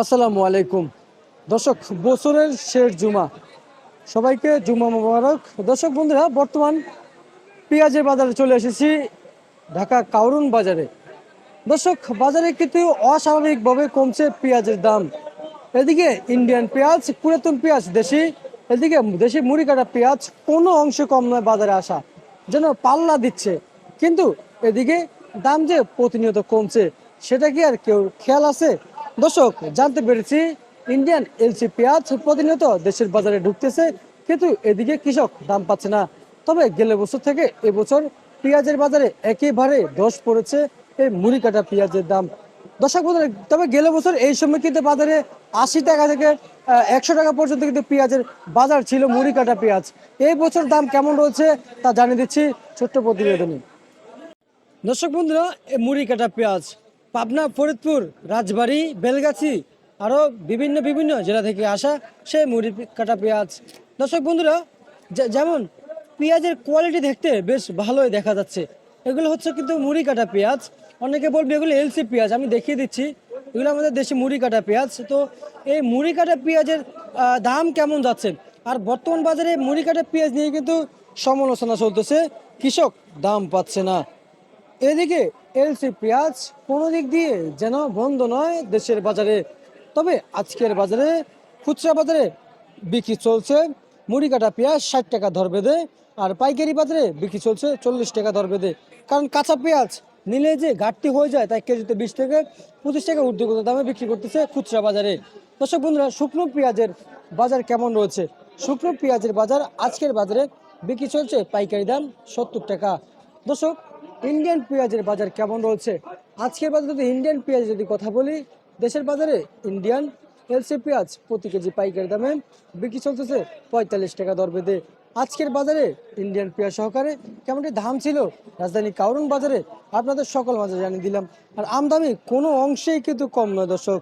আসসালামু আলাইকুম। দর্শক, বছরের শেষ জুমা। সবাইকে জুমা মোবারক। দর্শক বন্ধুরা, বর্তমান পেঁয়াজের বাজারে চলে এসেছি ঢাকা কাউরুন বাজারে। দর্শক, বাজারে কিন্তু অস্বাভাবিকভাবে কমছে পেঁয়াজের দাম। এদিকে ইন্ডিয়ান পেঁয়াজ, পুরাতন পেঁয়াজ, দেশি। এদিকে দেশি মুড়ি কাটা পেঁয়াজ, কোনো অংশে কম নয় বাজারে আসা। যেন পাল্লা দিচ্ছে। কিন্তু এদিকে দাম যে প্রতিনিয়ত কমছে, সেটা কি আর কেউ খেয়াল আছে? দর্শক, জানতে পেরেছি ইন্ডিয়ান এলসি পেঁয়াজ প্রতিনিয়ত দেশের বাজারে ঢুকতেছে, কিন্তু এদিকে কৃষক দাম পাচ্ছে না। তবে গেলে বছর থেকে এবছর পেঁয়াজের বাজারে একেবারে দশ পড়েছে এই মুড়ি কাটা পেঁয়াজের দাম। দর্শক বন্ধুরা, তবে গেলে বছর এই সময় কিন্তু বাজারে আশি টাকা থেকে একশো টাকা পর্যন্ত কিন্তু পেঁয়াজের বাজার ছিল মুড়ি কাটা পেঁয়াজ। এই বছর দাম কেমন রয়েছে তা জানিয়ে দিচ্ছি ছোট্ট প্রতিবেদনে। দর্শক বন্ধুরা মুড়ি কাটা পেঁয়াজ পাবনা, ফরিদপুর, রাজবাড়ি, বেলগাছি আরও বিভিন্ন বিভিন্ন জেলা থেকে আসা সেই মুড়ি কাটা পেঁয়াজ। দর্শক বন্ধুরা যেমন পেঁয়াজের কোয়ালিটি দেখতে বেশ ভালোই দেখা যাচ্ছে। এগুলো হচ্ছে কিন্তু মুড়ি কাটা পেঁয়াজ। অনেকে বলবে এগুলো এলসি পেঁয়াজ, আমি দেখিয়ে দিচ্ছি। এগুলো আমাদের দেশে মুড়ি কাটা পেঁয়াজ। তো এই মুড়ি কাটা পেঁয়াজের দাম কেমন যাচ্ছে? আর বর্তমান বাজারে মুড়ি কাটা পেঁয়াজ নিয়ে কিন্তু সমালোচনা চলতেছে। কৃষক দাম পাচ্ছে না। এদিকে এলসি পেঁয়াজ কোনো দিক দিয়ে যেন বন্ধ নয় দেশের বাজারে। তবে আজকের বাজারে খুচরা বাজারে বিক্রি চলছে। মুড়ি কাটা পেঁয়াজ ষাট টাকা দর বেঁধে আর পাইকারি বাজারে বিক্রি চলছে চল্লিশ টাকা দর বেঁধে। কারণ কাঁচা পেঁয়াজ নিলে যে ঘাটতি হয়ে যায় তাই কেজিতে বিশ থেকে পঁচিশ টাকা ঊর্ধ্বগত দামে বিক্রি করতেছে খুচরা বাজারে। দর্শক বন্ধুরা, শুকনো পেঁয়াজের বাজার কেমন রয়েছে? শুকনো পেঁয়াজের বাজার আজকের বাজারে বিক্রি চলছে পাইকারি দাম সত্তর টাকা। দর্শক ইন্ডিয়ান পেঁয়াজের বাজার কেমন রয়েছে? আজকের বাজারে যদি ইন্ডিয়ান পেঁয়াজ যদি কথা বলি, দেশের বাজারে ইন্ডিয়ান এলসি পেঁয়াজ প্রতি কেজি পাইকারি দামে বিক্রি চলতেছে পঁয়তাল্লিশ টাকা দর বেঁধে। আজকের বাজারে ইন্ডিয়ান পেঁয়াজ সহকারে কেমনটি দাম ছিল? রাজধানী কাউরন বাজারে আপনাদের সকল মাঝে জানিয়ে দিলাম। আর আমদামি কোনো অংশেই কিন্তু কম নয় দর্শক।